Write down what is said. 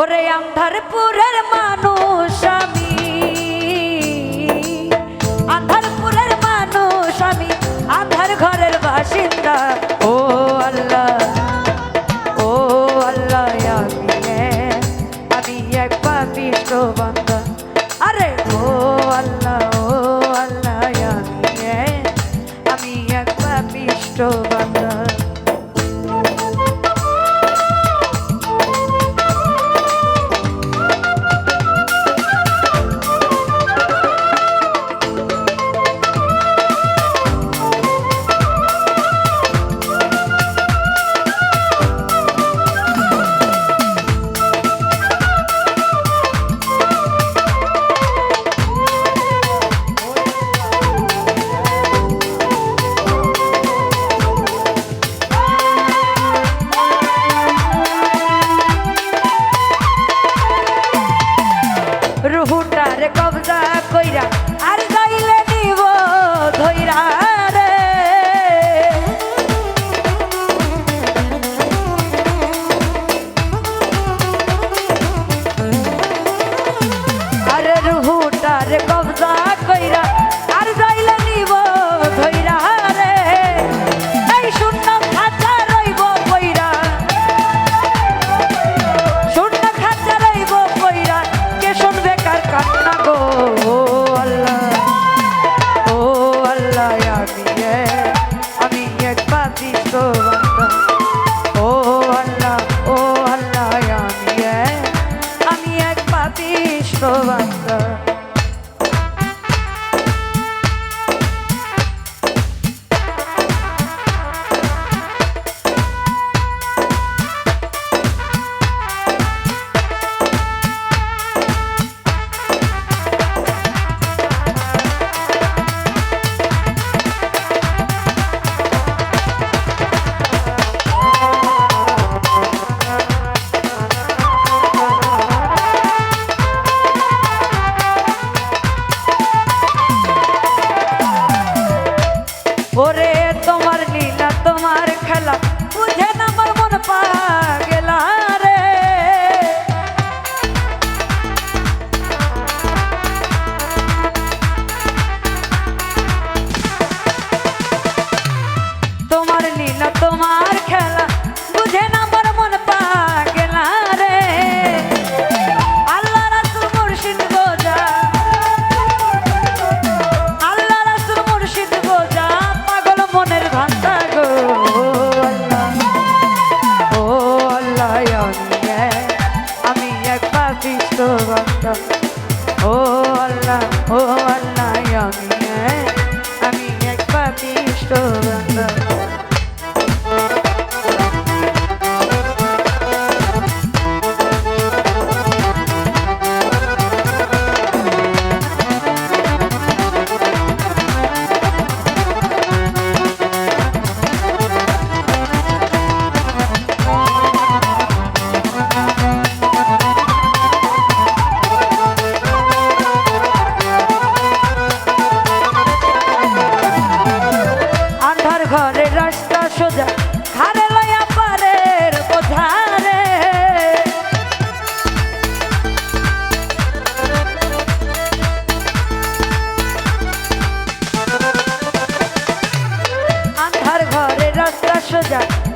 ওরে আন্ধারপুরের মানুষ আমি। আন্ধারপুরের মানুষ আমি। আন্ধার ঘরের বাসিন্দা Bora! আমি আমি একবার বিষ্ণু। Atrás, Jack.